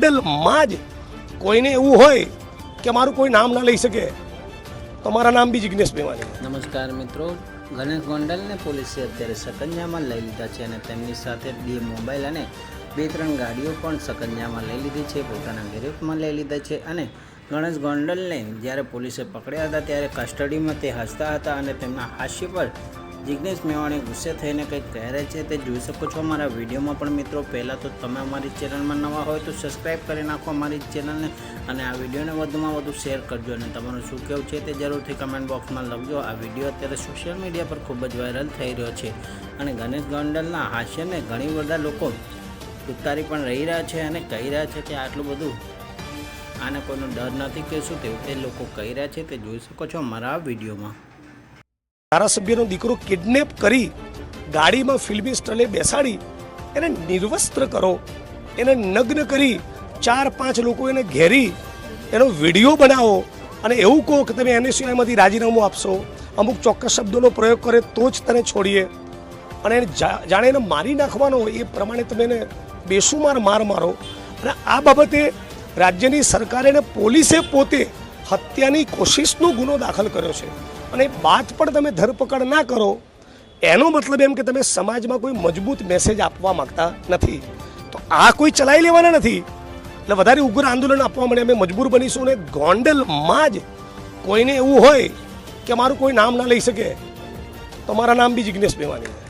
ગોંડલમાં જ કોઈને એવું હોય કે મારું કોઈ નામ ના લઈ શકે. તો મારા નામ બી જિગ્નેશ મેવાણી નમસ્કાર મિત્રો. ગણેશ ગોંડલને પોલીસે અત્યારે સકંજામાં લઈ લીધા છે અને તેમની સાથે બે મોબાઈલ અને બે ત્રણ ગાડીઓ પણ સકંજામાં લઈ લીધી છે. પોતાના ગિરફ્તમાં લઈ લીધા છે અને ગણેશ ગોંડલને જ્યારે પોલીસે પકડ્યા હતા ત્યારે કસ્ટડીમાં તે હસતા હતા અને તેમના હાસ્ય પર જિગ્નેશ મેવાણી ગુસ્સે થઈને કંઈક કહે છે તે જોઈ શકો છો અમારા વિડીયોમાં પણ મિત્રો, પહેલાં તો તમે અમારી ચેનલમાં નવા હોય તો સબસ્ક્રાઈબ કરી નાખો અમારી ચેનલને અને આ વિડીયોને વધુમાં વધુ શેર કરજો અને તમારું શું કહેવું છે તે જરૂરથી કમેન્ટ બોક્સમાં લખજો. આ વીડિયો અત્યારે સોશિયલ મીડિયા પર ખૂબ જ વાયરલ થઈ રહ્યો છે અને ગણેશ ગોંડલના હાસ્યને ઘણી બધા લોકો ઉતારી પણ રહી રહ્યા છે અને કહી રહ્યા છે કે આટલું બધું આને કોઈનો ડર નથી કે શું તેવું તે લોકો કહી રહ્યા છે તે જોઈ શકો છો મારા વિડીયોમાં. ધારાસભ્યનો દીકરો કિડનેપ કરી ગાડીમાં ફિલ્મી સ્ટલે બેસાડી એને નિર્વસ્ત્ર કરો. એને નગ્ન કરી ચાર પાંચ લોકો એને ઘેરી, એનો વીડિયો બનાવો અને એવું કહો કે તમે એનએસયુઆઈમાંથી રાજીનામું આપશો. અમુક ચોક્કસ શબ્દોનો પ્રયોગ કરે તો જ તને છોડીએ. અને એને જાણે એને મારી નાખવાનો હોય એ પ્રમાણે તમે એને બેસુમાર માર મારો. અને આ બાબતે રાજ્યની સરકારે અને પોલીસે પોતે હત્યાની કોશિશનો ગુનો દાખલ કર્યો છે. અને બાદ પણ તમે ધરપકડ ના કરો, એનો મતલબ એમ કે તમે સમાજમાં કોઈ મજબૂત મેસેજ આપવા માંગતા નથી. તો આ કોઈ ચલાવી લેવાના નથી. એટલે વધારે ઉગ્ર આંદોલન આપવા માટે અમે મજબૂર બનીશું અને ગોંડલમાં જ કોઈને એવું હોય કે મારું કોઈ નામ ના લઈ શકે. તો મારા નામ બી જિજ્ઞેશ મેવાણી